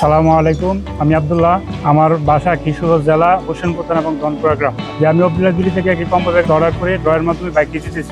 সালামু আলাইকুম, আমি আবদুল্লাহ, আমার বাসা কিশোরগঞ্জ জেলা হোসেনপুতান এবং ধনপুরা গ্রাম। যে আমি অবদুল্লাহগিরি থেকে একটি কম্পোজার অর্ডার করে ড্রয়ের মাধ্যমে বাইক দিতেছি